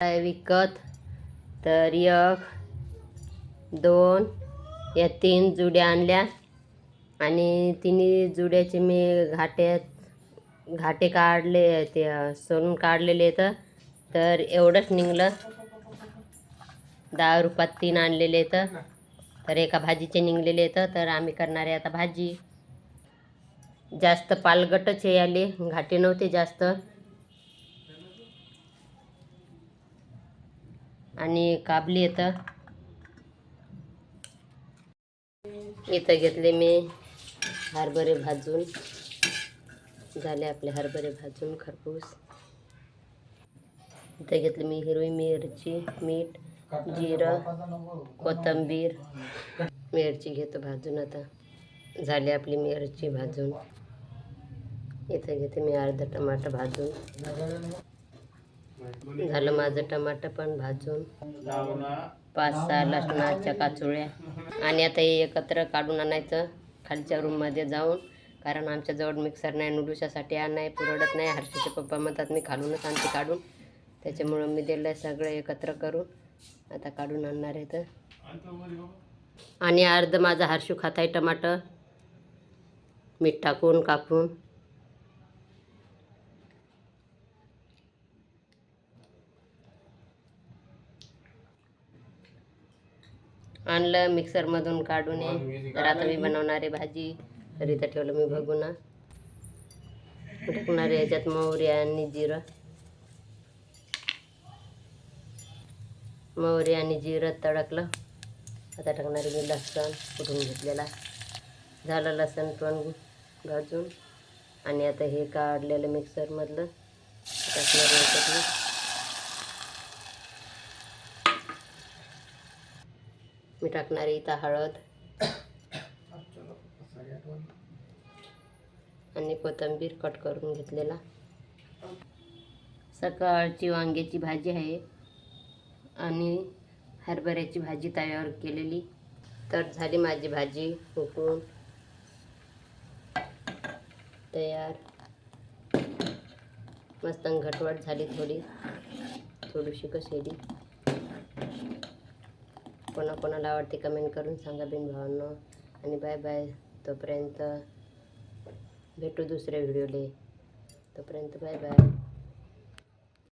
विकत तर एक दोन या तीन जुड्या आणल्या. आणि तिन्ही जुड्याचे मी घाट्यात घाटे काढले ते सोलून काढलेले तर तर एवढंच निघलं. दहा रुपयात तीन आणलेले तर तर एका भाजीचे निघलेले तर तर आम्ही करणारे आता भाजी. जास्त पालगटच हे आले घाटे नव्हते जास्त. आणि काबली येतं. इथं घेतले मी हरभरे भाजून. झाले आपले हरभरे भाजून खरपूस. इथं घेतले मी हिरवी मिरची मीठ जिरं कोथिंबीर. मिरची घेतो भाजून आता. झाली आपली मिरची भाजून. इथं घेते मी अर्धा टमाटर भाजून. झालं माझं टमाटर पण भाजून. पाच सहा लसणाच्या काचोळ्या. आणि आता हे एकत्र काढून आणायचं. खालच्या रूममध्ये जाऊन. कारण आमच्याजवळ मिक्सर नाही नुडुशासाठी नाही पुरवडत नाही. हर्षीचे पप्पा म्हणतात मी खालूनच आणते काढून. त्याच्यामुळं मी दिलं सगळं एकत्र करून. आता काढून आणणार आहे तर. आणि अर्ध माझा हर्षू खात आहे टमाटर मीठ टाकून कापून. आणलं मिक्सरमधून काढून ये तर आता मी बनवणार आहे भाजी तर इथं ठेवलं मी बघू ना टाकणार आहे याच्यात मोहरी आणि जिरं? मोहरी आणि जिरं तडकलं. आता टाकणार मी लसण कुठून घेतलेला. झालं लसण पण भाजून आणि आता हे काढलेलं मिक्सरमधलं. टाकणार आहे याच्यात मी. टाकणार आहे इथं हळद. आणि कोथिंबीर कट करून घेतलेला. सकाळची वांग्याची भाजी आहे. आणि हरभऱ्याची भाजी तयार केलेली. तर झाली माझी भाजी उकळून. तयार. मस्त घटवट झाली थोडी. थोडीशी कसेली कोणा कोणाला आवडते कमेंट करून सांगा बिन भावांनो आणि बाय बाय तोपर्यंत भेटू दुसऱ्या व्हिडिओले तोपर्यंत बाय बाय